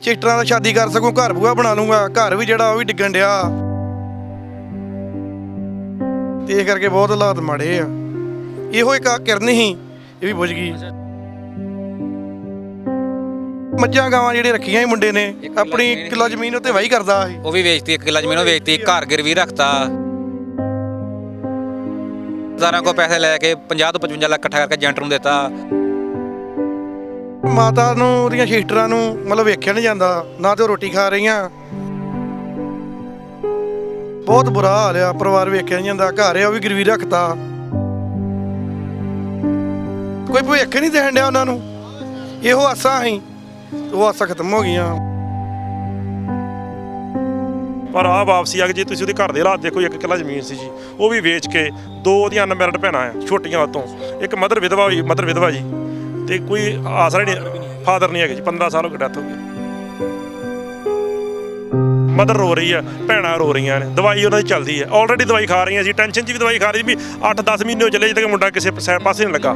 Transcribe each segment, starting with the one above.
ਚਿੱਟਰਾਂ ਦਾ ਸ਼ਾਦੀ ਕਰ ਸਕੂੰ ਘਰ ਬੂਆ ਬਣਾ ਲੂੰਗਾ ਘਰ ਵੀ ਜਿਹੜਾ ਉਹ ਵੀ ਡਿੱਗਣ ਡਿਆ। ਤੇ ਇਹ ਕਰਕੇ ਬਹੁਤ ਹਾਲਾਤ ਮਾੜੇ ਆ। ਇਹੋ ਇੱਕ ਆ ਕਿਰਨ ਹੀ ਇਹ ਵੀ ਬੁਝ ਗਈ। ਮੱਝਾਂ ਗਾਵਾਂ ਜਿਹੜੇ ਰੱਖੀਆਂ ਸੀ ਮੁੰਡੇ ਨੇ ਆਪਣੀ ਕਿੱਲਾ ਜ਼ਮੀਨ ਉੱਤੇ ਵਾਹੀ ਕਰਦਾ ਸੀ। ਉਹ ਵੀ ਵੇਚਤੀ ਇੱਕ ਕਿੱਲਾ ਜ਼ਮੀਨ ਉਹ ਵੇਚਤੀ ਘਰ ਗਿਰਵੀ ਰੱਖਤਾ। ਜ਼ਾਰਾਂ ਕੋ ਪੈਸੇ ਲੈ ਕੇ 50 ਤੋਂ 55 ਲੱਖ ਇਕੱਠਾ ਕਰਕੇ ਏਜੰਟ ਨੂੰ ਦਿੱਤਾ। ਮਾਤਾ ਨੂੰ, ਉਹਦੀਆਂ ਸਿਸਟਰਾਂ ਨੂੰ ਮਤਲਬ ਵੇਖਿਆ ਨਹੀਂ ਜਾਂਦਾ, ਨਾ ਤੇ ਉਹ ਰੋਟੀ ਖਾ ਰਹੀਆਂ। ਬਹੁਤ ਬੁਰਾ ਹਾਲ ਆ, ਪਰਿਵਾਰ ਵੇਖਿਆ ਨਹੀਂ ਜਾਂਦਾ, ਘਰ ਆ, ਉਹ ਵੀ ਗਰੀਬੀ ਰੱਖਤਾ। ਕੋਈ ਭਵਿੱਖ ਨਹੀਂ ਦੇਣ ਡਿਆ ਉਹਨਾਂ ਨੂੰ। ਇਹੋ ਆਸਾਂ ਸੀ, ਉਹ ਆਸਾਂ ਖਤਮ ਹੋ ਗਈਆਂ। ਪਰ ਆ ਵਾਪਸੀ ਆ ਕੇ ਜੇ, ਤੁਸੀਂ ਉਹਦੇ ਘਰ ਦੇ ਹਾਲਾਤ ਦੇਖੋ, ਇੱਕ ਕਿੱਲਾ ਜ਼ਮੀਨ ਸੀ ਜੀ। ਉਹ ਵੀ ਵੇਚ ਕੇ ਦੋ ਉਹਦੀਆਂ ਅਨਮੈਰਿਡ ਭੈਣਾਂ ਆ, ਛੋਟੀਆਂ ਉਹ ਤੋਂ ਇੱਕ ਮਦਰ ਵਿਧਵਾ ਹੋਈ ਮਦਰ ਵਿਧਵਾ ਜੀ। ਤੇ ਕੋਈ ਆਸਰਾ ਨਹੀਂ ਫਾਦਰ ਨਹੀਂ ਹੈਗੇ ਜੀ 15 ਸਾਲ ਹੋ ਗਏ ਡੈਥ ਹੋ ਗਈ। ਮਦਰ ਰੋ ਰਹੀ ਆ, ਭੈਣਾਂ ਰੋ ਰਹੀਆਂ ਨੇ, ਦਵਾਈ ਉਹਨਾਂ ਦੀ ਚੱਲਦੀ ਹੈ ਆਲਰੇਡੀ ਦਵਾਈ ਖਾ ਰਹੀਆਂ ਸੀ ਟੈਨਸ਼ਨ 'ਚ ਵੀ ਦਵਾਈ ਖਾ ਰਹੀ ਸੀ ਵੀ 8-10 ਮਹੀਨੇ ਹੋ ਚੱਲੇ, ਜਿੱਦ ਤੱਕ ਮੁੰਡਾ ਕਿਸੇ ਪਸੈ- ਪਾਸੇ ਨਹੀਂ ਲੱਗਾ।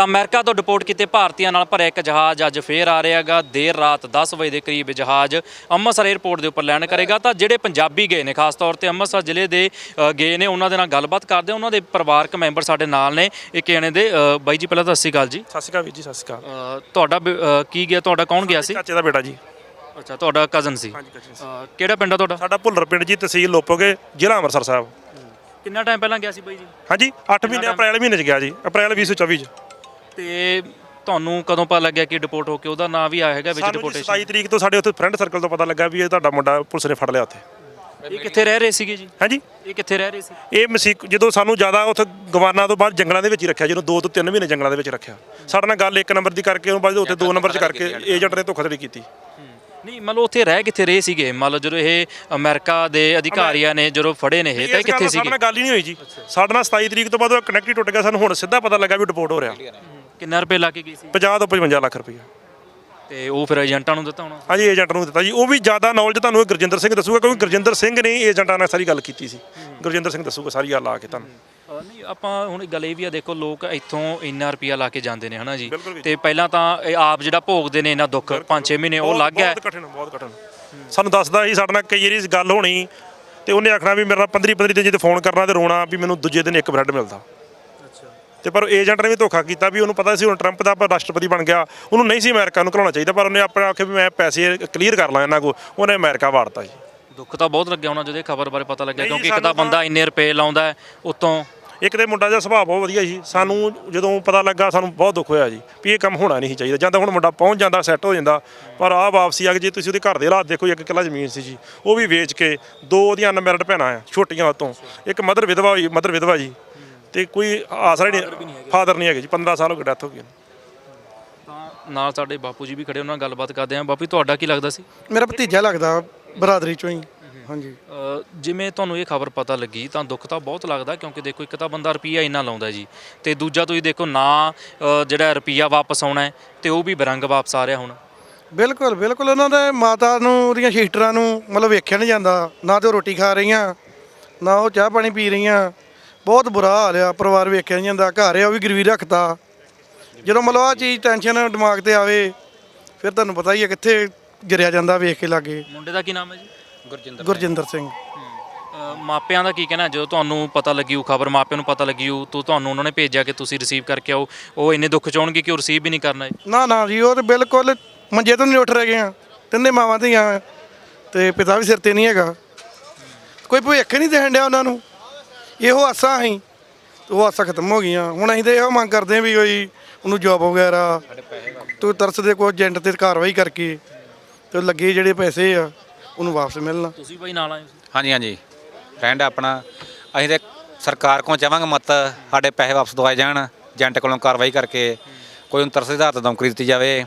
ਤਾਂ ਅਮਰੀਕਾ ਤੋਂ ਡਿਪੋਰਟ ਕੀਤੇ ਭਾਰਤੀਆਂ ਨਾਲ ਭਰਿਆ ਇੱਕ ਜਹਾਜ਼ ਅੱਜ ਫੇਰ ਆ ਰਿਹਾਗਾ ਦੇਰ ਰਾਤ 10 ਵਜੇ ਦੇ ਕਰੀਬ ਜਹਾਜ਼ ਅੰਮ੍ਰਿਤਸਰ 에ਅਰਪੋਰਟ ਦੇ ਉੱਪਰ ਲੈਂਡ ਕਰੇਗਾ। ਤਾਂ ਜਿਹੜੇ ਪੰਜਾਬੀ ਗਏ ਨੇ ਖਾਸ ਤੌਰ ਤੇ ਅੰਮ੍ਰਿਤਸਰ ਜ਼ਿਲ੍ਹੇ ਦੇ ਗਏ ਨੇ ਉਹਨਾਂ ਦੇ ਨਾਲ ਗੱਲਬਾਤ ਕਰਦੇ। ਉਹਨਾਂ ਦੇ ਪਰਿਵਾਰਕ ਮੈਂਬਰ ਸਾਡੇ ਨਾਲ ਨੇ। ਇੱਕ ਜਣੇ ਦੇ ਬਾਈ ਜੀ ਪਹਿਲਾਂ ਤਾਂ ਸਤਿ ਸ਼੍ਰੀ ਅਕਾਲ ਜੀ। ਸਤਿ ਸ਼੍ਰੀ ਅਕਾਲ ਵੀਰ ਜੀ ਸਤਿ ਸ਼੍ਰੀ ਅਕਾਲ। ਤੁਹਾਡਾ ਬ- ਅ, ਕੀ ਗਿਆ? ਤੁਹਾਡਾ ਕੌਣ ਗਿਆ ਸੀ? ਚਾਚੇ ਦਾ ਬੇਟਾ ਜੀ। ਅੱਛਾ ਤੁਹਾਡਾ ਕਜ਼ਨ ਸੀ। ਅ, ਕਿਹੜਾ ਪਿੰਡ ਆ ਤੁਹਾਡਾ? ਸਾਡਾ ਭੁੱਲਰ ਪਿੰਡ ਜੀ ਤਹਿਸੀਲ ਲੋਪੋਗੇ ਜ਼ਿਲ੍ਹਾ ਅੰਮ੍ਰਿਤਸਰ ਸਾਹਿਬ। ਕਿੰਨਾ ਟਾਈਮ ਪਹਿਲਾਂ ਗਿਆ ਸੀ ਬਾਈ ਜੀ? ਹਾਂਜੀ 8 ਮਹੀਨੇ ਅਪ੍ਰੈਲ ਮਹੀਨੇ ਚ ਗਿਆ ਜੀ। ਅਪ੍ਰੈਲ 2024 ਚ। ਤੇ ਤੁਹਾਨੂੰ ਕਦੋਂ ਪਤਾ ਲੱਗਿਆ ਕਿ ਡਿਪੋਰਟ ਹੋ ਕੇ ਉਹਦਾ ਨਾਂ ਵੀ ਆਇਆ ਹੈਗਾ ਵਿੱਚ ਸਾਨੂੰ ਜੀ ਡਿਪੋਰਟੇਸ਼ਨ 27 ਤਰੀਕ ਤੋਂ ਸਾਡੇ ਉੱਥੇ ਫਰੈਂਡ ਸਰਕਲ ਤੋਂ ਪਤਾ ਲੱਗਾ ਵੀ ਇਹ ਤੁਹਾਡਾ ਮੁੰਡਾ ਪੁਲਿਸ ਨੇ ਫੜ ਲਿਆ ਉੱਥੇ। ਇਹ ਕਿੱਥੇ ਰਹਿ ਰਹੇ ਸੀਗੇ ਜੀ? ਹਾਂਜੀ। ਇਹ ਕਿੱਥੇ ਰਹਿ ਰਹੇ ਸੀ? ਇਹ ਮਸੀਕ ਜਦੋਂ ਸਾਨੂੰ ਜ਼ਿਆਦਾ ਉੱਥੇ ਗਵਾਨਾ ਤੋਂ ਬਾਅਦ ਜੰਗਲਾਂ ਦੇ ਵਿੱਚ ਹੀ ਰੱਖਿਆ ਜਦੋਂ 2 ਤੋਂ 3 ਮਹੀਨੇ ਜੰਗਲਾਂ ਦੇ ਵਿੱਚ ਰੱਖਿਆ। ਸਾਡੇ ਨਾਲ ਗੱਲ ਇੱਕ ਨੰਬਰ ਦੀ ਕਰਕੇ ਉਹ ਬਾਅਦ ਉੱਥੇ 2 ਨੰਬਰ 'ਚ ਕਰਕੇ ਏਜੰਟ ਨੇ ਧੋਖਾਧੜੀ ਕੀਤੀ। ਨਹੀਂ ਮੰਨ ਲਓ ਉੱਥੇ ਰਹਿ ਕਿੱਥੇ ਰਹੇ ਸੀਗੇ? ਮੰਨ ਲਓ ਜਦੋਂ ਇਹ ਅਮਰੀਕਾ ਦੇ ਅਧਿਕਾਰੀਆਂ ਨੇ ਜਦੋਂ ਫੜੇ ਨੇ ਇਹ ਤਾਂ ਇਹ ਕਿੱਥੇ ਨਾਲ ਸਾਡੇ ਸੀਗੇ? ਨਾਲ ਗੱਲ ਹੀ ਨਹੀਂ ਹੋਈ ਜੀ। ਸਾਡੇ ਨਾਲ 27 ਤਰੀਕ ਤੋਂ ਬਾਅਦ ਉਹ ਕਨੈਕਟ ਹੀ ਟੁੱਟ ਗਿਆ ਸਾਨੂੰ ਹੁਣ ਸਿੱਧਾ ਪਤਾ ਲੱਗਾ ਵੀ ਡਿਪੋਰਟ ਹੋ ਰਿਹਾ। ਕਿੰਨਾ ਰੁਪਏ ਲਾ ਕੇ ਗਈ ਸੀ? 50 ਤੋਂ 55 ਲੱਖ ਰੁਪਈਆ ਤੇ ਉਹ ਫਿਰ ਏਜੰਟਾਂ ਨੂੰ ਦਿੱਤਾ ਹੋਣਾ? ਹਾਂਜੀ ਏਜੰਟ ਨੂੰ ਦਿੱਤਾ ਜੀ। ਉਹ ਵੀ ਜ਼ਿਆਦਾ ਨੌਲੇਜ ਤੁਹਾਨੂੰ ਇਹ ਗੁਰਜਿੰਦਰ ਸਿੰਘ ਦੱਸੂਗਾ ਕਿਉਂਕਿ ਗੁਰਜਿੰਦਰ ਸਿੰਘ ਨੇ ਏਜੰਟਾਂ ਨਾਲ ਸਾਰੀ ਗੱਲ ਕੀਤੀ ਸੀ। ਗੁਰਜਿੰਦਰ ਸਿੰਘ ਦੱਸੂਗਾ ਸਾਰੀ ਗੱਲ ਆ ਕੇ ਤੁਹਾਨੂੰ। ਨਹੀਂ ਆਪਾਂ ਹੁਣ ਗੱਲ ਇਹ ਵੀ ਆ ਦੇਖੋ ਲੋਕ ਇੱਥੋਂ ਇੰਨਾ ਰੁਪਿਆ ਲਾ ਕੇ ਜਾਂਦੇ ਨੇ ਹਨਾ ਜੀ? ਬਿਲਕੁਲ ਵੀ। ਤੇ ਪਹਿਲਾਂ ਤਾਂ ਇਹ ਆਪ ਜਿਹੜਾ ਭੋਗਦੇ ਨੇ ਇਹਨਾਂ ਦੁੱਖ 5-6 ਮਹੀਨੇ ਉਹ ਬਹੁਤ- ਲੱਗ ਗਿਆ। ਬਹੁਤ ਕਠਿਨ ਬਹੁਤ ਕਠਿਨ। ਸਾਨੂੰ ਦੱਸਦਾ ਸੀ ਸਾਡੇ ਨਾਲ ਕਈ ਵਾਰੀ ਗੱਲ ਹੋਣੀ ਤੇ ਉਹਨੇ ਆਖਣਾ ਵੀ ਮੇਰਾ 15 15 ਦਿਨ ਜੇ ਫੋਨ ਕਰਨਾ ਤੇ ਰੋਣਾ ਵੀ ਮੈਨੂੰ ਦੂਜੇ ਦਿਨ ਇੱਕ ਬ੍ਰੈਡ ਮਿਲਦਾ। ਤੇ ਪਰ ਏਜੰਟ ਨੇ ਵੀ ਧੋਖਾ ਕੀਤਾ ਵੀ ਉਹਨੂੰ ਪਤਾ ਸੀ ਹੁਣ ਟਰੰਪ ਦਾ ਰਾਸ਼ਟਰਪਤੀ ਬਣ ਗਿਆ। ਉਹਨੂੰ ਨਹੀਂ ਸੀ ਅਮਰੀਕਾ ਨੂੰ ਘਲਾਉਣਾ ਚਾਹੀਦਾ ਪਰ ਉਹਨੇ ਆਪਣੇ ਆਖੇ ਵੀ ਮੈਂ ਪੈਸੇ ਕਲੀਅਰ ਕਰ ਲਾਂ ਇਹਨਾਂ ਕੋ ਉਹਨੇ ਅਮਰੀਕਾ ਵਾੜਤਾ ਜੀ। ਦੁੱਖ ਤਾਂ ਬਹੁਤ ਲੱਗਿਆ ਹੋਣਾ ਜਦੋਂ ਇਹ ਖਬਰ ਬਾਰੇ ਪਤਾ ਲੱਗਿਆ ਕਿਉਂਕਿ ਇੱਕ ਤਾਂ ਤਾਂ- ਬੰਦਾ ਇੰਨੇ ਰੁਪਏ ਲਾਉਂਦਾ ਉਤੋਂ ਇੱਕ ਤੇ ਮੁੰਡਾ ਦਾ ਸੁਭਾਅ ਬਹੁਤ ਵਧੀਆ ਸੀ। ਸਾਨੂੰ ਜਦੋਂ ਪਤਾ ਲੱਗਾ ਸਾਨੂੰ ਬਹੁਤ ਦੁੱਖ ਹੋਇਆ ਜੀ ਵੀ ਇਹ ਕੰਮ ਹੋਣਾ ਨਹੀਂ ਸੀ ਚਾਹੀਦਾ। ਜਾਂ ਤਾਂ ਹੁਣ ਮੁੰਡਾ ਪਹੁੰਚ ਜਾਂਦਾ ਸੈੱਟ ਹੋ ਜਾਂਦਾ ਪਰ ਆਹ ਵਾਪਸੀ ਆ ਗਈ ਜੇ ਤੁਸੀਂ ਉਹਦੇ ਘਰ ਦੇ ਹਾਲਾਤ ਦੇਖੋ ਇੱਕ ਕਿੱਲਾ ਜ਼ਮੀਨ ਸੀ ਜੀ ਉਹ ਵੀ ਵੇਚ ਕੇ ਦੋ ਉਹਦੀਆਂ ਅਨਮੈਰਿਡ ਭੈਣਾਂ ਆ ਛੋਟੀਆਂ ਉਤੋਂ। ਇੱਕ ਮਦਰ ਵਿਧਵਾ ਹੋਈ ਮਦਰ ਵਿਧਵਾ ਜੀ। ਤੇ ਕੋਈ ਆਸਰਾ ਨਹੀਂ ਫਾਦਰ ਨਹੀਂ ਹੈਗੇ। ਜੀ 15 ਸਾਲ ਹੋ ਗਏ ਡੈਥ ਹੋ ਗਈ। ਤਾਂ ਨਾਲ ਸਾਡੇ ਬਾਪੂ ਜੀ ਵੀ ਖੜੇ ਉਹਨਾਂ ਨਾਲ ਗੱਲਬਾਤ ਕਰਦੇ ਆਂ ਬਾਪੂ ਤੁਹਾਡਾ ਕੀ ਲੱਗਦਾ ਸੀ? ਮੇਰਾ ਭਤੀਜਾ ਲੱਗਦਾ ਬਰਾਦਰੀ ਚੋਂ ਹੀ। ਹਾਂਜੀ। ਜਿਵੇਂ ਤੁਹਾਨੂੰ ਇਹ ਖਬਰ ਪਤਾ ਲੱਗੀ ਤਾਂ ਦੁੱਖ ਤਾਂ ਬਹੁਤ ਲੱਗਦਾ ਕਿਉਂਕਿ ਦੇਖੋ ਇੱਕ ਤਾਂ ਬੰਦਾ ਰੁਪਈਆ ਇੰਨਾ ਲਾਉਂਦਾ ਜੀ। ਤੇ ਦੂਜਾ ਤੁਸੀਂ ਦੇਖੋ ਨਾ ਜਿਹੜਾ ਰੁਪਈਆ ਵਾਪਸ ਆਉਣਾ ਹੈ ਤੇ ਉਹ ਵੀ ਬਰੰਗ ਵਾਪਸ ਆ ਰਿਹਾ ਹੁਣ। ਬਿਲਕੁਲ ਬਿਲਕੁਲ। ਉਹਨਾਂ ਦੇ ਮਾਤਾ ਨੂੰ ਉਹਦੀਆਂ ਸਿਸਟਰਾਂ ਨੂੰ ਮਤਲਬ ਵੇਖਿਆ ਨਹੀਂ ਜਾਂਦਾ। ਨਾ ਤੇ ਉਹ ਰੋਟੀ ਖਾ ਰਹੀਆਂ ਨਾ ਉਹ ਚਾਹ ਪਾਣੀ ਪੀ ਰਹੀਆਂ। ਬਹੁਤ ਬੁਰਾ ਹਾਲ ਆ ਪਰਿਵਾਰ ਵੇਖਿਆ ਨਹੀਂ ਜਾਂਦਾ ਘਰ ਆ ਉਹ ਵੀ ਗਰੀਬੀ ਰੱਖਤਾ। ਜਦੋਂ ਮਤਲਬ ਆ ਚੀਜ਼ ਟੈਨਸ਼ਨ ਦਿਮਾਗ ਤੇ ਆਵੇ ਫਿਰ ਤੁਹਾਨੂੰ ਪਤਾ ਹੀ ਆ ਕਿੱਥੇ ਗਿਰਿਆ ਜਾਂਦਾ ਵੇਖ ਕੇ ਲਾਗੇ। ਮੁੰਡੇ ਦਾ ਕੀ ਨਾਮ ਹੈ ਜੀ? ਗੁਰਜਿੰਦਰ ਗੁਰਜਿੰਦਰ ਸਿੰਘ। ਮਾਪਿਆਂ ਦਾ ਕੀ ਕਹਿਣਾ ਜਦੋਂ ਤੁਹਾਨੂੰ ਪਤਾ ਲੱਗੀ ਉਹ ਖਬਰ ਮਾਪਿਆਂ ਨੂੰ ਪਤਾ ਲੱਗੀ ਉਹ ਤੂੰ ਤੁਹਾਨੂੰ ਉਹਨਾਂ ਨੇ ਭੇਜਿਆ ਕਿ ਤੁਸੀਂ ਰਿਸੀਵ ਕਰਕੇ ਆਓ ਉਹ ਇੰਨੇ ਦੁੱਖ ਚਾਉਣਗੇ ਕਿ ਉਹ ਰਿਸੀਵ ਵੀ ਨਹੀਂ ਕਰਨਾ ਹੈ ਨਾ ਨਾ ਜੀ ਉਹ ਤੇ ਬਿਲਕੁਲ ਮੰਜੇ ਤੋਂ ਨਹੀਂ ਉੱਠ ਰਹੇ ਆ। ਤਿੰਨੇ ਮਾਵਾਂ ਧੀਆਂ ਤੇ ਪਿਤਾ ਵੀ ਸਿਰ ਤੇ ਨਹੀਂ ਹੈਗਾ। ਕੋਈ ਭਵਿੱਖ ਨਹੀਂ ਦੇਣ ਡਿਆ ਉਹਨਾਂ ਨੂੰ। ਇਹੋ ਆਸਾਂ ਸੀ ਉਹ ਆਸਾਂ ਖਤਮ ਹੋ ਗਈਆਂ। ਹੁਣ ਅਸੀਂ ਤੇ ਇਹੋ ਮੰਗ ਕਰਦੇ ਹਾਂ ਵੀ ਕੋਈ ਉਹਨੂੰ ਜੋਬ ਵਗੈਰਾ ਤੂੰ ਤਰਸਦੇ ਕੋਈ ਏਜੰਟ ਤੇ ਕਾਰਵਾਈ ਕਰਕੇ ਤੇ ਲੱਗੇ ਜਿਹੜੇ ਪੈਸੇ ਆ ਉਹਨੂੰ ਵਾਪਸ ਮਿਲਣ। ਤੁਸੀਂ ਬਾਈ ਨਾਲ ਆਏ ਸੀ ਹਾਂਜੀ ਹਾਂਜੀ। ਫਰੈਂਡ ਆਪਣਾ। ਅਸੀਂ ਤੇ ਸਰਕਾਰ ਕੋਲ ਚਾਹਾਂਗੇ ਮਤ ਸਾਡੇ ਪੈਸੇ ਵਾਪਸ ਦਵਾਏ ਜਾਣ ਏਜੰਟ ਕੋਲੋਂ ਕਾਰਵਾਈ ਕਰਕੇ ਕੋਈ ਨੂੰ ਤਰਸ ਆਧਾਰ ਤੇ ਨੌਕਰੀ ਦਿੱਤੀ ਜਾਵੇ।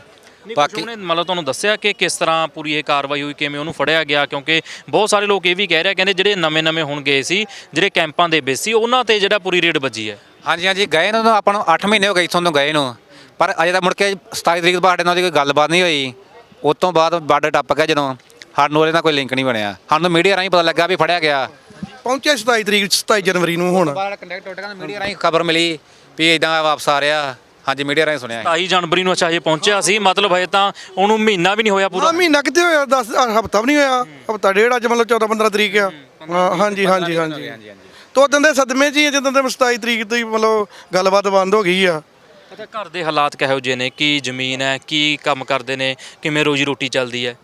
ਬਾਕੀ ਉਹਨੇ ਮਤਲਬ ਤੁਹਾਨੂੰ ਦੱਸਿਆ ਕਿ ਕਿਸ ਤਰ੍ਹਾਂ ਪੂਰੀ ਇਹ ਕਾਰਵਾਈ ਹੋਈ ਕਿਵੇਂ ਉਹਨੂੰ ਫੜਿਆ ਗਿਆ ਕਿਉਂਕਿ ਬਹੁਤ ਸਾਰੇ ਲੋਕ ਇਹ ਵੀ ਕਹਿ ਰਹੇ ਕਹਿੰਦੇ ਜਿਹੜੇ ਨਵੇਂ-ਨਵੇਂ ਹੁਣ ਗਏ ਸੀ ਜਿਹੜੇ ਕੈਂਪਾਂ ਦੇ ਵਿੱਚ ਸੀ ਉਹਨਾਂ ਤੇ ਜਿਹੜਾ ਪੂਰੀ ਰੇਡ ਵੱਜੀ ਹੈ। ਹਾਂਜੀ ਹਾਂਜੀ ਗਏ ਨੂੰ ਤਾਂ ਆਪਾਂ ਨੂੰ 8 ਮਹੀਨੇ ਹੋ ਗਏ ਇੱਥੋਂ ਤੋਂ ਗਏ ਨੂੰ। ਪਰ ਅਜੇ ਤੱਕ ਮੁੜ ਕੇ 27 ਤਰੀਕ ਤੋਂ ਬਾਅਦ ਸਾਡੇ ਨਾਲ ਕੋਈ ਗੱਲਬਾਤ ਨਹੀਂ ਹੋਈ। ਉਸ ਤੋਂ ਬਾਅਦ ਬਾਰਡਰ ਟੱਪ ਗਿਆ ਜਦੋਂ ਸਾਨੂੰ ਉਹਦੇ ਨਾਲ ਕੋਈ ਲਿੰਕ ਨਹੀਂ ਬਣਿਆ। ਸਾਨੂੰ ਮੀਡੀਆ ਰਾਹੀਂ ਪਤਾ ਲੱਗਾ ਵੀ ਫੜਿਆ ਗਿਆ। ਪਹੁੰਚਿਆ 27 ਤਰੀਕ 27 ਜਨਵਰੀ ਨੂੰ ਹੁਣ। ਬਾਹਰ ਕੰਟੈਕਟ ਟੁੱਟ ਗਿਆ ਮੀਡੀਆ ਰਾਹੀਂ ਖਬਰ ਮਿਲੀ ਵੀ ਇਦਾਂ ਵਾਪਸ ਆ ਰਿਹਾ। ਹਾਂਜੀ ਮੀਡੀਆ ਰਾਹੀਂ ਸੁਣਿਆ 27 ਜਨਵਰੀ ਨੂੰ ਅੱਛਾ ਇਹ ਪਹੁੰਚਿਆ ਸੀ ਮਤਲਬ ਹਜੇ ਤਾਂ ਉਹਨੂੰ ਮਹੀਨਾ ਵੀ ਨਹੀਂ ਹੋਇਆ ਆ ਪੂਰਾ ਮਹੀਨਾ ਕਿੱਥੇ ਹੋਇਆ? 10 ਹਫਤਾ ਵੀ ਨਹੀਂ ਹੋਇਆ? ਹਫਤਾ ਡੇਢ ਅੱਜ ਮਤਲਬ 14 15 ਤਰੀਕ ਆ। ਹਾਂ ਹਾਂਜੀ ਹਾਂਜੀ ਹਾਂਜੀ। ਤੋਂ ਉਦੋਂ ਦੇ ਸਦਮੇ 'ਚ ਹੀ ਆ ਜਦੋਂ ਦੇ 27 ਤਰੀਕ ਤੋਂ ਹੀ ਮਤਲਬ ਗੱਲਬਾਤ ਬੰਦ ਹੋ ਗਈ ਆ। ਅੱਛਾ ਘਰ ਦੇ ਹਾਲਾਤ ਕਿਹੋ ਜਿਹੇ ਨੇ? ਕੀ ਜ਼ਮੀਨ ਹੈ? ਕੀ ਕੰਮ ਕਰਦੇ ਨੇ? ਕਿਵੇਂ ਰੋਜੀ ਰੋਟੀ ਚੱਲਦੀ ਹੈ?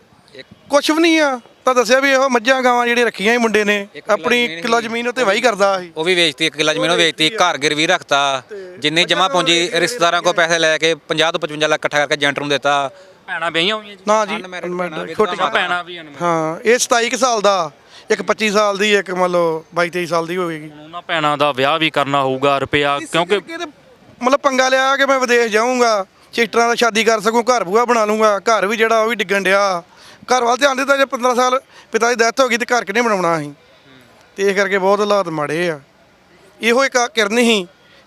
ਕੁਛ ਵੀ ਨਹੀਂ ਆ। ਤਾਂ ਦੱਸਿਆ ਵੀ ਇਹੋ ਮੱਝਾਂ ਗਾਵਾਂ ਜਿਹੜੇ ਰੱਖੀਆਂ ਹੀ ਮੁੰਡੇ ਨੇ ਆਪਣੀ ਕਿੱਲਾ ਜ਼ਮੀਨ ਉੱਤੇ ਵਾਹੀ ਕਰਦਾ ਸੀ। ਉਹ ਵੀ ਵੇਚਤੀ ਇੱਕ ਕਿੱਲਾ ਜ਼ਮੀਨ ਉਹ ਵੇਚਤੀ ਘਰ ਗਿਰਵੀ ਰੱਖਤਾ ਜਿੰਨੀ ਜਮਾ ਪੂੰਜੀ ਰਿਸ਼ਤੇਦਾਰਾਂ ਕੋਲ ਪੈਸੇ ਲੈ ਕੇ 50 ਤੋਂ 55 ਲੱਖ ਇਕੱਠਾ ਕਰਕੇ ਏਜੰਟ ਨੂੰ ਦਿੱਤਾ। ਭੈਣਾਂ ਵਿਆਹੀਆਂ ਹੋਈਆਂ ਜੀ। ਨਾ ਜੀ Unmarried unmarried, ਭੈਣਾਂ, ਛੋਟੀ ਅੱਛਾ ਭੈਣਾਂ। ਵੀ ਹਨ ਹਾਂ ਇਹ 27 ਕੁ ਸਾਲ ਦਾ ਇੱਕ 25 ਸਾਲ ਦੀ ਇੱਕ ਮੰਨ ਲਓ 22 23 ਸਾਲ ਦੀ ਹੋਵੇਗੀ। ਹੁਣ ਉਹਨਾਂ ਭੈਣਾਂ ਦਾ ਵਿਆਹ ਵੀ ਕਰਨਾ ਹੋਊਗਾ ਰੁਪਿਆ ਕਿਉਂਕਿ ਮਤਲਬ ਪੰਗਾ ਲਿਆ ਕਿ ਮੈਂ ਵਿਦੇਸ਼ ਜਾਊਂਗਾ ਸਿਸਟਰਾਂ ਦਾ ਸ਼ਾਦੀ ਕਰ ਸਕੂੰ ਘਰ ਬੂਆ ਬਣਾ ਲੂੰਗਾ ਘਰ ਵੀ ਜਿਹੜਾ ਉਹ ਵੀ ਡਿੱਗਣ ਡਿਆ। ਘਰ ਵੱਲ ਧਿਆਨ ਦਿੱਤਾ ਜੇ 15 ਸਾਲ ਪਿਤਾ ਦੀ ਡੈਥ ਹੋ ਗਈ ਤੇ ਘਰ ਕਿਹਨੇ ਬਣਾਉਣਾ ਸੀ ਤੇ ਇਸ ਕਰਕੇ ਬਹੁਤ ਹਾਲਾਤ ਮਾੜੇ ਆ। ਇਹੋ ਇੱਕ ਕਿਰਨ ਸੀ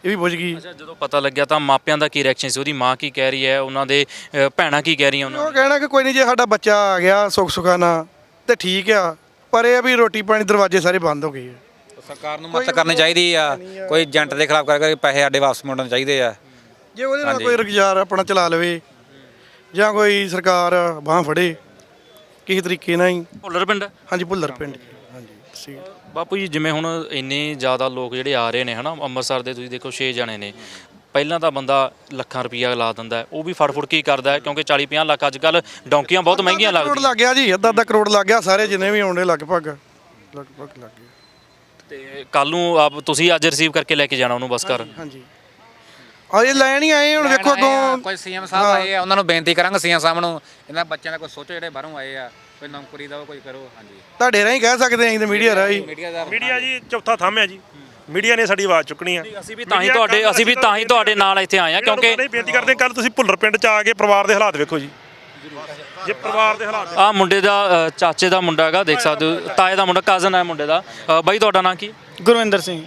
ਇਹ ਵੀ ਬੁਝ ਗਈ। ਅੱਛਾ ਜਦੋਂ ਪਤਾ ਲੱਗਿਆ ਤਾਂ ਮਾਪਿਆਂ ਦਾ ਕੀ ਰਿਐਕਸ਼ਨ ਸੀ? ਉਹਦੀ ਮਾਂ ਕੀ ਕਹਿ ਰਹੀ ਹੈ? ਉਹਨਾਂ ਦੇ ਅ, ਭੈਣਾਂ ਕੀ ਕਹਿ ਰਹੀਆਂ ਉਹਨਾਂ ਉਹ ਕਹਿਣਾ ਕਿ ਕੋਈ ਨਹੀਂ ਜੇ ਸਾਡਾ ਬੱਚਾ ਆ ਗਿਆ ਸੁੱਖ ਸੁਖਾਨਾ ਤੇ ਠੀਕ ਆ। ਪਰ ਇਹ ਆ ਵੀ ਰੋਟੀ ਪਾਣੀ ਦਰਵਾਜ਼ੇ ਸਾਰੇ ਬੰਦ ਹੋ ਗਏ ਆ। ਸਰਕਾਰ ਨੂੰ ਮਦਦ ਕਰਨੀ ਚਾਹੀਦੀ ਆ। ਕੋਈ ਏਜੰਟ ਦੇ ਖਿਲਾਫ ਕਰਕੇ ਪੈਸੇ ਸਾਡੇ ਵਾਪਸ ਮੁੜਨ ਚਾਹੀਦੇ ਆ। ਜੇ ਉਹਦੇ ਨਾਲ ਕੋਈ ਰੁਜ਼ਗਾਰ ਆਪਣਾ ਚਲਾ ਲਵੇ ਜਾਂ ਕੋਈ ਸਰਕਾਰ ਬਾਹ ਫੜੇ ਕਿਸੇ ਤਰੀਕੇ ਨਾਲ ਹੀ। ਭੁੱਲਰ ਪਿੰਡ? ਹਾਂਜੀ ਭੁੱਲਰ ਪਿੰਡ। ਹਾਂਜੀ ਸੀ ਬਾਪੂ ਜੀ ਜਿਵੇਂ ਹੁਣ ਇੰਨੇ ਜ਼ਿਆਦਾ ਲੋਕ ਜਿਹੜੇ ਆ ਰਹੇ ਨੇ ਹਨਾ ਅੰਮ੍ਰਿਤਸਰ ਦੇ ਤੁਸੀਂ ਦੇਖੋ 6 ਜਣੇ ਨੇ। ਪਹਿਲਾਂ ਤਾਂ ਬੰਦਾ ਲੱਖਾਂ ਰੁਪਈਆ ਲਾ ਦਿੰਦਾ ਉਹ ਵੀ ਫੜ ਫੁੜ ਕੇ ਕਰਦਾ ਕਿਉਂਕਿ 40 50 ਲੱਖ ਅੱਜ ਕੱਲ ਡੌਂਕੀਆਂ ਬਹੁਤ ਮਹਿੰਗੀਆਂ ਕਰੋੜ ਲੱਗਦੀਆਂ ਲੱਗ ਗਿਆ ਜੀ ਅੱਧਾ ਅੱਧਾ ਕਰੋੜ ਲੱਗ ਗਿਆ ਸਾਰੇ ਜਿੰਨੇ ਵੀ ਆਉਂਦੇ ਲਗਭਗ। ਲਗਭਗ ਲੱਗ ਗਿਆ। ਤੇ ਕੱਲ ਨੂੰ ਆਪ ਤੁਸੀਂ ਅੱਜ ਰਿਸੀਵ ਕਰਕੇ ਲੈ ਕੇ ਜਾਣਾ ਉਹਨੂੰ ਬਸ ਕਰ ਹਾਂਜੀ। ਆ ਇਹ ਲੈਣ ਹੀ ਆਏ ਹੁਣ ਵੇਖੋ ਅੱਗੋਂ। ਕੋਈ ਸੀਐਮ ਸਾਹਿਬ ਆਏ ਆ ਉਹਨਾਂ ਨੂੰ ਬੇਨਤੀ ਕਰਾਂਗੇ ਸੀਐਮ ਸਾਹਿਬ ਨੂੰ ਇਹਨਾਂ ਬੱਚਿਆਂ ਦਾ ਕੋਈ ਸੋਚੋ ਜਿਹੜੇ ਬਾਹਰੋਂ ਆਏ ਆ ਕੋਈ ਨੌਕਰੀ ਦਾ ਕੋਈ ਕਰੋ ਹਾਂਜੀ। ਤੁਹਾਡੇ ਰਾਹੀਂ ਕਹਿ ਸਕਦੇ ਆਂ ਤੇ ਮੀਡੀਆ ਰਾਹੀਂ। ਮੀਡੀਆ ਦਾ ਮੀਡੀਆ ਜੀ ਚੌਥਾ ਥੰਮ ਹੈ ਜੀ। ਮੀਡੀਆ ਨੇ ਸਾਡੀ ਆਵਾਜ਼ ਚੁੱਕਣੀ ਆ। ਅਸੀਂ ਵੀ ਤਾਂ ਹੀ ਤੁਹਾਡੇ ਅਸੀਂ ਵੀ ਤਾਂ ਹੀ ਤੁਹਾਡੇ ਨਾਲ ਇੱਥੇ ਆਏ ਆ ਕਿਉਂਕਿ ਨਹੀਂ ਬੇਨਤੀ ਕਰਦੇ ਕੱਲ ਤੁਸੀਂ ਭੁੱਲਰ ਪਿੰਡ ਚ ਆ ਕੇ ਪਰਿਵਾਰ ਦੇ ਹਾਲਾਤ ਵੇਖੋ ਜੀ। ਜੇ ਪਰਿਵਾਰ ਦੇ ਹਾਲਾਤ ਆ ਮੁੰਡੇ ਦਾ ਅ, ਚਾਚੇ ਦਾ ਮੁੰਡਾ ਹੈਗਾ ਦੇਖ ਸਕਦੇ ਹੋ ਤਾਏ ਦਾ ਮੁੰਡਾ ਕਜ਼ਨ ਹੈ ਮੁੰਡੇ ਦਾ। ਅ, ਬਾਈ ਤੁਹਾਡਾ ਨਾਂ ਕੀ? ਗੁਰਵਿੰਦਰ ਸਿੰਘ।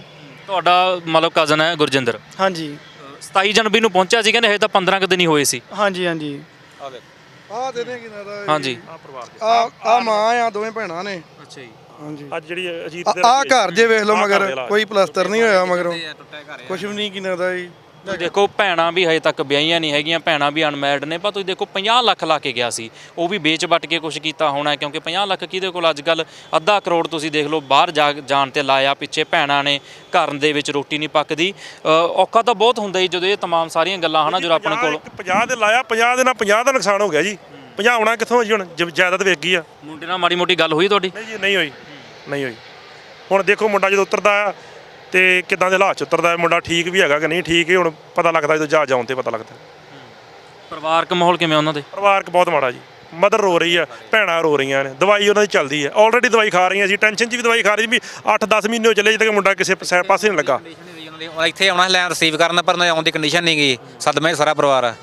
ਤੁਹਾਡਾ ਮਤਲਬ ਕਜ਼ਨ ਹੈ ਗੁਰਜਿੰਦਰ। ਹਾਂਜੀ। 27 ਜਨਵਰੀ ਨੂੰ ਪਹੁੰਚਿਆ ਸੀ ਕਹਿੰਦੇ ਹਜੇ ਤਾਂ 15 ਕੁ ਦਿਨ ਹੀ ਹੋਏ ਸੀ। ਹਾਂਜੀ ਹਾਂਜੀ। ਆ ਦੇ ਨੇ ਕਿਨਾਂ ਦਾ ਹਾਂਜੀ। ਆ ਆ ਮਾਂ ਆ ਦੋਵੇਂ ਭੈਣਾਂ ਨੇ। ਅੱਛਾ ਜੀ। ਹਾਂਜੀ। ਅੱਜ ਜਿਹੜੀ ਅਜੀਤ ਦੇ ਆ ਘਰ ਜੇ ਵੇਖ ਲਓ ਮਗਰ। ਕੋਈ ਪਲਸਤਰ ਨਹੀਂ ਹੋਇਆ ਮਗਰੋਂ। ਕੁਝ ਵੀ ਨਹੀਂ ਕਿਨਾਂ ਦਾ ਜੀ। ਤੁਸੀਂ ਦੇਖੋ ਭੈਣਾਂ ਵੀ ਹਜੇ ਤੱਕ ਵਿਆਹੀਆਂ ਨਹੀਂ ਹੈਗੀਆਂ ਭੈਣਾਂ ਵੀ ਅਨਮੈਰਿਡ ਨੇ ਪਰ ਤੁਸੀਂ ਦੇਖੋ 50 ਲੱਖ ਲਾ ਕੇ ਗਿਆ ਸੀ। ਉਹ ਵੀ ਵੇਚ ਵੱਟ ਕੇ ਕੁਝ ਕੀਤਾ ਹੋਣਾ ਹੈ ਕਿਉਂਕਿ 50 ਲੱਖ ਕਿਹਦੇ ਕੋਲ? ਅੱਜ ਕੱਲ ਅੱਧਾ ਕਰੋੜ ਤੁਸੀਂ ਦੇਖ ਲਓ ਬਾਹਰ ਜਾਣ ਤੇ ਲਾਇਆ ਪਿੱਛੇ ਭੈਣਾਂ ਨੇ ਘਰ ਦੇ ਵਿੱਚ ਰੋਟੀ ਨਹੀਂ ਪੱਕਦੀ। ਔਖਾ ਤਾਂ ਬਹੁਤ ਹੁੰਦਾ ਜੀ ਜਦੋਂ ਇਹ ਤਮਾਮ ਸਾਰੀਆਂ ਗੱਲਾਂ ਹਨਾ ਜਦੋਂ ਆਪਣੇ ਕੋਲ 50 ਦੇ ਲਾਇਆ 50 ਦੇ ਨਾਲ 50 ਦਾ ਨੁਕਸਾਨ ਹੋ ਗਿਆ ਜੀ। 50 ਆਉਣਾ ਕਿੱਥੋਂ ਜੀ ਹੁਣ? ਜਾਇਦਾਦ ਵੇਚ ਗਈ ਆ। ਮੁੰਡੇ ਨਾਲ ਮਾੜੀ ਮੋਟੀ ਗੱਲ ਹੋਈ ਤੁਹਾਡੀ? ਨਹੀਂ ਜੀ ਨਹੀਂ ਹੋਈ। ਨਹੀਂ ਹੋਈ। ਹੁਣ ਦੇਖੋ ਮੁੰਡਾ ਜਦੋਂ ਉਤਰਦਾ ਆ ਤੇ ਕਿਦਾਂ ਦੇ ਹਾਲਾਤ ਚ ਉਤਰਦਾ ਹੈ? ਮੁੰਡਾ ਠੀਕ ਵੀ ਹੈਗਾ ਕਿ ਨਹੀਂ? ਠੀਕ ਇਹ ਹੁਣ ਪਤਾ ਲੱਗਦਾ ਜਦੋਂ ਜਹਾਜ਼ ਆਉਣ ਤੇ ਪਤਾ ਲੱਗਦਾ ਪਰਿਵਾਰਕ ਮਾਹੌਲ ਕਿਵੇਂ ਉਹਨਾਂ ਦੇ? ਪਰਿਵਾਰਕ ਬਹੁਤ ਮਾੜਾ ਜੀ। ਮਦਰ ਰੋ ਰਹੀ ਆ ਭੈਣਾਂ ਰੋ ਰਹੀਆਂ ਨੇ। ਦਵਾਈ ਉਹਨਾਂ ਦੀ ਚੱਲਦੀ ਹੈ। ਆਲਰੇਡੀ ਦਵਾਈ ਖਾ ਰਹੀਆਂ ਸੀ। ਟੈਨਸ਼ਨ 'ਚ ਵੀ ਦਵਾਈ ਖਾ ਰਹੀ ਸੀ ਵੀ 8-10 ਮਹੀਨੇ ਹੋ ਚੱਲੇ ਜਦੋਂ ਤੱਕ ਮੁੰਡਾ ਕਿਸੇ ਪਾਸੇ ਨਹੀਂ ਲੱਗਾ। ਉਹ ਇੱਥੇ ਆਉਣਾ ਲੈਣ ਰਿਸੀਵ ਕਰਨ ਪਰ ਦੀ ਆਉਣ ਦੀ ਕੰਡੀਸ਼ਨ ਨਹੀਂ ਗਈ ਸਦਮੇ ਸਾਰਾ ਪਰਿਵਾਰ। ਆ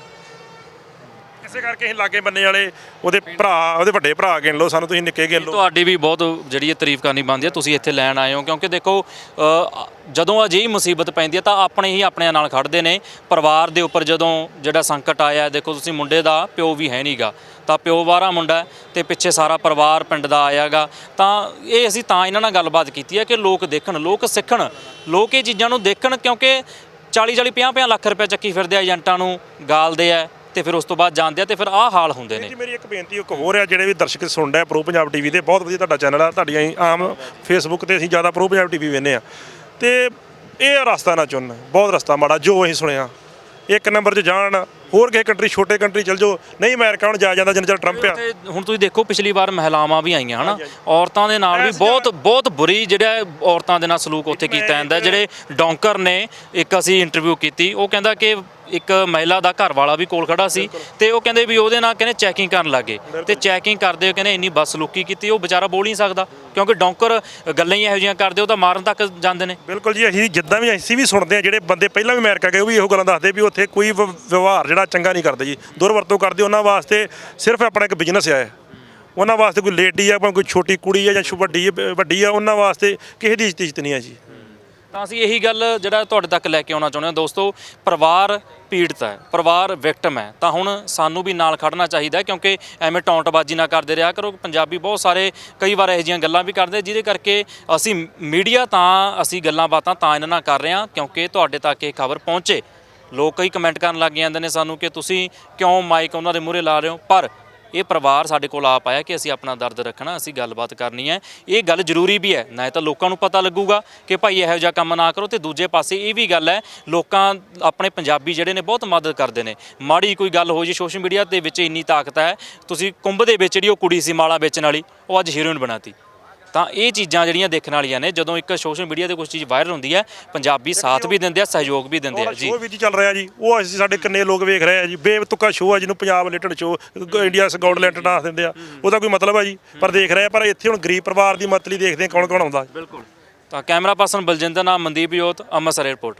ਕਿਸੇ ਕਰਕੇ ਅਸੀਂ ਲਾਗੇ ਬੰਨੇ ਵਾਲੇ ਉਹਦੇ ਭਰਾ ਉਹਦੇ ਵੱਡੇ ਭਰਾ ਗਿਣ ਲਓ ਸਾਨੂੰ ਤੁਸੀਂ ਨਿੱਕੇ ਗਿਣ ਲਓ। ਤੁਹਾਡੀ ਵੀ ਬਹੁਤ ਜਿਹੜੀ ਇਹ ਤਾਰੀਫ ਕਰਨੀ ਬਣਦੀ ਹੈ ਤੁਸੀਂ ਇੱਥੇ ਲੈਣ ਆਏ ਹੋ ਕਿਉਂਕਿ ਦੇਖੋ ਅ, ਜਦੋਂ ਅਜਿਹੀ ਮੁਸੀਬਤ ਪੈਂਦੀ ਹੈ ਤਾਂ ਆਪਣੇ ਹੀ ਆਪਣਿਆਂ ਨਾਲ ਖੜਦੇ ਨੇ। ਪਰਿਵਾਰ ਦੇ ਉੱਪਰ ਜਦੋਂ ਜਿਹੜਾ ਸੰਕਟ ਆਇਆ ਦੇਖੋ ਤੁਸੀਂ ਮੁੰਡੇ ਦਾ ਪਿਓ ਵੀ ਹੈ ਨਹੀਂਗਾ ਤਾਂ ਪਿਓ ਬਾਹਰਾ ਮੁੰਡਾ ਹੈ ਤੇ ਪਿੱਛੇ ਸਾਰਾ ਪਰਿਵਾਰ ਪਿੰਡ ਦਾ ਆਇਆਗਾ। ਤਾਂ ਇਹ ਅਸੀਂ ਤਾਂ ਇਹਨਾਂ ਨਾਲ ਗੱਲਬਾਤ ਕੀਤੀ ਹੈ ਕਿ ਲੋਕ ਦੇਖਣ ਲੋਕ ਸਿੱਖਣ ਲੋਕ ਇਹ ਚੀਜ਼ਾਂ ਨੂੰ ਦੇਖਣ ਕਿਉਂਕਿ 40 40 50 50 ਲੱਖ ਰੁਪਏ ਚੱਕੀ ਫਿਰਦੇ ਆ ਏਜੰਟਾਂ ਨੂੰ ਗਾਲਦੇ ਆ। ਤੇ ਫਿਰ ਉਸ ਤੋਂ ਬਾਅਦ ਜਾਂਦੇ ਆ ਤੇ ਫਿਰ ਆਹ ਹਾਲ ਹੁੰਦੇ ਨੇ ਜੀ ਮੇਰੀ ਇੱਕ ਬੇਨਤੀ ਇੱਕ ਹੋਰ ਆ ਜਿਹੜੇ ਵੀ ਦਰਸ਼ਕ ਸੁਣਦੇ ਆ ਪ੍ਰੋ ਪੰਜਾਬ ਟੀਵੀ ਤੇ ਬਹੁਤ ਵਧੀਆ ਤੁਹਾਡਾ ਚੈਨਲ ਆ। ਤੁਹਾਡੀਆਂ ਹੀ ਆਮ ਫੇਸਬੁੱਕ ਤੇ ਅਸੀਂ ਜ਼ਿਆਦਾ ਪ੍ਰੋ ਪੰਜਾਬ ਟੀਵੀ ਵੇਖਦੇ ਆ। ਤੇ ਇਹ ਰਸਤਾ ਨਾ ਚੁਣਨਾ ਬਹੁਤ ਰਸਤਾ ਮਾੜਾ ਜੋ ਅਸੀਂ ਸੁਣਿਆ। ਇੱਕ ਨੰਬਰ 'ਚ ਜਾਣ ਹੋਰ ਕਿਸੇ ਕੰਟਰੀ ਛੋਟੇ ਕੰਟਰੀ ਚਲ ਜਾਓ। ਨਹੀਂ ਅਮਰੀਕਾ ਹੁਣ ਜਾ ਜਾਂਦਾ ਜਿੰਨਾ ਚਿਰ ਟਰੰਪ ਆ। ਤੇ ਹੁਣ ਤੁਸੀਂ ਦੇਖੋ ਪਿਛਲੀ ਵਾਰ ਮਹਿਲਾਵਾਂ ਵੀ ਆਈਆਂ ਹਨਾ? ਔਰਤਾਂ ਦੇ ਨਾਲ ਵੀ ਬਹੁਤ ਬਹੁਤ ਬੁਰੀ ਜਿਹੜਾ ਔਰਤਾਂ ਦੇ ਨਾਲ ਸਲੂਕ ਉੱਥੇ ਕੀਤਾ ਜਾਂਦਾ। ਜਿਹੜੇ ਡੌਂਕਰ ਨੇ ਇੱਕ ਅਸੀਂ ਇੰਟਰਵਿਊ ਕੀਤੀ ਉਹ ਕਹਿੰਦਾ ਕਿ ਇੱਕ ਮਹਿਲਾ ਦਾ ਘਰ ਵਾਲਾ ਵੀ ਕੋਲ ਖੜਾ ਸੀ ਤੇ ਉਹ ਕਹਿੰਦੇ ਵੀ ਉਹਦੇ ਨਾਲ ਕਹਿੰਦੇ ਚੈਕਿੰਗ ਕਰਨ ਲੱਗੇ। ਤੇ ਚੈਕਿੰਗ ਕਰਦੇ ਹੋਏ ਕਹਿੰਦੇ ਇੰਨੀ ਬਦਸਲੂਕੀ ਕੀਤੀ ਉਹ ਵਿਚਾਰਾ ਬੋਲ ਨਹੀਂ ਸਕਦਾ ਕਿਉਂਕਿ ਡੌਂਕਰ ਗੱਲਾਂ ਹੀ ਇਹੋ ਜਿਹੀਆਂ ਕਰਦੇ ਉਹ ਤਾਂ ਮਾਰਨ ਤੱਕ ਜਾਂਦੇ ਨੇ। ਬਿਲਕੁਲ ਜੀ ਅਸੀਂ ਜਿੱਦਾਂ ਵੀ ਅਸੀਂ ਵੀ ਸੁਣਦੇ ਆ ਜਿਹੜੇ ਬੰਦੇ ਪਹਿਲਾਂ ਵੀ ਅਮਰੀਕਾ ਗਏ ਉਹ ਵੀ ਇਹੋ ਗੱਲਾਂ ਦੱਸਦੇ ਵੀ ਉੱਥੇ ਕੋਈ ਵਿਵਹਾਰ ਜਿਹੜਾ ਚੰਗਾ ਨਹੀਂ ਕਰਦੇ ਜੀ। ਦੁਰਵਰਤੋਂ ਕਰਦੇ ਉਹਨਾਂ ਵਾਸਤੇ ਸਿਰਫ ਆਪਣਾ ਇੱਕ ਬਿਜ਼ਨਸ ਆ। ਉਹਨਾਂ ਵਾਸਤੇ ਕੋਈ ਲੇਡੀ ਆ ਭਾਵੇਂ ਕੋਈ ਛੋਟੀ ਕੁੜੀ ਆ ਜਾਂ ਵੱਡੀ ਵੱਡੀ ਆ ਉਹਨਾਂ ਵਾਸਤੇ ਕਿਸੇ ਦੀ ਇੱਜ਼ਤ ਨਹੀਂ ਆ ਜੀ। ਤਾਂ ਅਸੀਂ ਇਹੀ ਗੱਲ ਜਿਹੜਾ ਤੁਹਾਡੇ ਤੱਕ ਲੈ ਕੇ ਆਉਣਾ ਚਾਹੁੰਦੇ ਹਾਂ ਦੋਸਤੋ, ਪਰਿਵਾਰ ਪੀੜਤ ਹੈ, ਪਰਿਵਾਰ ਵਿਕਟਮ ਹੈ। ਤਾਂ ਹੁਣ ਸਾਨੂੰ ਵੀ ਨਾਲ ਖੜਨਾ ਚਾਹੀਦਾ ਕਿਉਂਕਿ ਐਵੇਂ ਟੌਂਟਬਾਜ਼ੀ ਨਾ ਕਰਦੇ ਰਿਹਾ ਕਰੋ। ਪੰਜਾਬੀ ਬਹੁਤ ਸਾਰੇ ਕਈ ਵਾਰ ਇਹੋ ਜਿਹੀਆਂ ਗੱਲਾਂ ਵੀ ਕਰਦੇ, ਜਿਹਦੇ ਕਰਕੇ ਅਸੀਂ ਮੀਡੀਆ ਤਾਂ ਅਸੀਂ ਗੱਲਾਂ ਬਾਤਾਂ ਤਾਂ ਇਹਨਾਂ ਨਾਲ ਕਰ ਰਹੇ ਹਾਂ ਕਿਉਂਕਿ ਤੁਹਾਡੇ ਤੱਕ ਇਹ ਖਬਰ ਪਹੁੰਚੇ। ਲੋਕ ਕਈ ਕਮੈਂਟ ਕਰਨ ਲੱਗ ਜਾਂਦੇ ਨੇ ਸਾਨੂੰ ਕਿ ਤੁਸੀਂ ਕਿਉਂ ਮਾਈਕ ਉਹਨਾਂ ਦੇ ਮੂਹਰੇ ਲਾ ਰਹੇ ਹੋ? ਪਰ ਇਹ ਪਰਿਵਾਰ ਸਾਡੇ ਕੋਲ ਆ ਪਾਇਆ ਕਿ ਅਸੀਂ ਆਪਣਾ ਦਰਦ ਰੱਖਣਾ, ਅਸੀਂ ਗੱਲਬਾਤ ਕਰਨੀ ਹੈ। ਇਹ ਗੱਲ ਜ਼ਰੂਰੀ ਵੀ ਹੈ, ਨਾ ਤਾਂ ਲੋਕਾਂ ਨੂੰ ਪਤਾ ਲੱਗੂਗਾ ਕਿ ਭਾਈ ਇਹੋ ਜਿਹਾ ਕੰਮ ਨਾ ਕਰੋ ਤੇ ਦੂਜੇ ਪਾਸੇ ਇਹ ਵੀ ਗੱਲ ਹੈ, ਲੋਕਾਂ ਆਪਣੇ ਪੰਜਾਬੀ ਜਿਹੜੇ ਨੇ ਬਹੁਤ ਮਦਦ ਕਰਦੇ ਨੇ। ਮਾੜੀ ਕੋਈ ਗੱਲ ਹੋ ਜੀ ਸੋਸ਼ਲ ਮੀਡੀਆ ਦੇ ਵਿੱਚ ਇੰਨੀ ਤਾਕਤ ਹੈ, ਤੁਸੀਂ ਕੁੰਭ ਦੇ ਵਿੱਚ ਜਿਹੜੀ ਉਹ ਕੁੜੀ ਸੀ ਮਾਲਾ ਵੇਚਣ ਵਾਲੀ, ਉਹ ਅੱਜ ਹੀਰੋਇਨ ਬਣਾਤੀ। ਤਾਂ ਇਹ ਚੀਜ਼ਾਂ ਜਿਹੜੀਆਂ ਦੇਖਣ ਵਾਲੀਆਂ ਨੇ ਜਦੋਂ ਇੱਕ ਸੋਸ਼ਲ ਮੀਡੀਆ ਤੇ ਕੁਝ ਚੀਜ਼ ਵਾਇਰਲ ਹੁੰਦੀ ਹੈ ਪੰਜਾਬੀ ਸਾਥ ਵੀ ਦਿੰਦੇ ਆ ਸਹਿਯੋਗ ਵੀ ਦਿੰਦੇ ਆ ਜੀ। ਸ਼ੋਅ ਵੀ ਜੀ ਚੱਲ ਰਿਹਾ ਜੀ। ਉਹ ਅਸੀਂ ਸਾਡੇ ਕਿੰਨੇ ਲੋਕ ਵੇਖ ਰਹੇ ਆ ਜੀ। ਬੇਵਤੁਕਾ ਸ਼ੋਅ ਆ ਜਿਹਨੂੰ ਪੰਜਾਬ ਲਿਟਡ ਸ਼ੋਅ ਇੰਡੀਆ ਸਕਾਟਲੈਂਡ ਨਾਸ ਦਿੰਦੇ ਆ। ਉਹਦਾ ਕੋਈ ਮਤਲਬ ਆ ਜੀ। ਪਰ ਦੇਖ ਰਹੇ ਆ ਪਰ ਇੱਥੇ ਹੁਣ ਗਰੀਬ ਪਰਿਵਾਰ ਦੀ ਮਤਲੀ ਦੇਖਦੇ ਆ ਕੌਣ ਕੌਣ ਆਉਂਦਾ। ਬਿਲਕੁਲ। ਤਾਂ ਕੈਮਰਾ ਪਰਸਨ ਬਲਜਿੰਦਰ ਨਾਮ ਮਨਦੀਪ ਯੋਤ ਅੰਮ੍ਰਿਤਸਰ 에ਅਰਪੋਰਟ